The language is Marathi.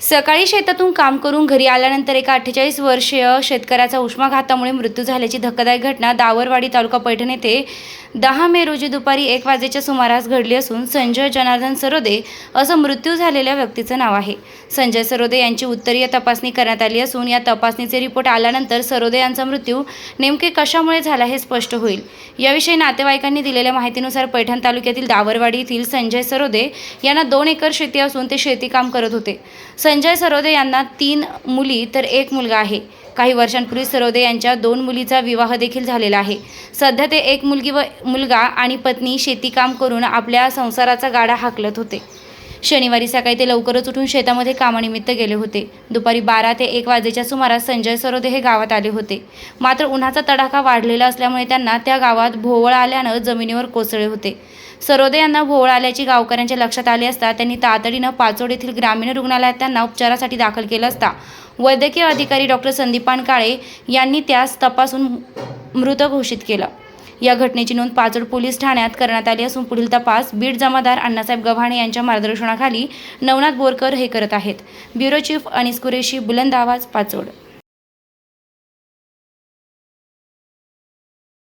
सकाळी शेतातून काम करून घरी आल्यानंतर एका अठ्ठेचाळीस वर्षीय शेतकऱ्याचा उष्माघातामुळे मृत्यू झाल्याची धक्कादायक घटना दावरवाडी तालुका पैठण येथे दहा मे रोजी दुपारी एक वाजेच्या सुमारास घडली असून संजय जनार्दन सरोदे असं मृत्यू झालेल्या व्यक्तीचं नाव आहे. संजय सरोदे यांची उत्तरीय तपासणी करण्यात आली असून या तपासणीचे रिपोर्ट आल्यानंतर सरोदे यांचा मृत्यू नेमके कशामुळे झाला हे स्पष्ट होईल. याविषयी नातेवाईकांनी दिलेल्या माहितीनुसार पैठण तालुक्यातील दावरवाडी येथील संजय सरोदे यांना दोन एकर शेती असून ते शेती काम करत होते. संजय सरोदे यांना तीन मुली तर एक मुलगा आहे. काही वर्षांपूर्वी सरोदे यांच्या दोन मुलीचा विवाह देखील झालेला आहे. सध्या ते एक मुलगी व मुलगा आणि पत्नी शेतीकाम करून आपल्या संसाराचा गाडा हाकलत होते. शनिवारी सकाळी ते लवकरच उठून शेतामध्ये कामानिमित्त गेले होते. दुपारी बारा ते एक वाजेच्या सुमारास संजय सरोदे हे गावात आले होते. मात्र उन्हाचा तडाखा वाढलेला असल्यामुळे त्यांना त्या गावात भोवळ आल्यानं जमिनीवर कोसळले होते. सरोदे यांना भोवळ आल्याची गावकऱ्यांच्या लक्षात आले असता त्यांनी तातडीनं पाचोड येथील ग्रामीण रुग्णालयात त्यांना उपचारासाठी दाखल केलं असता. वैद्यकीय अधिकारी डॉक्टर संदीपान काळे यांनी त्यास तपासून मृत घोषित केलं. या घटनेची नोंद पाचोड पोलीस ठाण्यात करण्यात आली असून पुढील तपास बीड जमादार अण्णासाहेब गव्हाणे यांच्या मार्गदर्शनाखाली नवनाथ बोरकर हे करत आहेत. ब्युरो चीफ अनिस कुरेशी बुलंद आवाज पाचोड.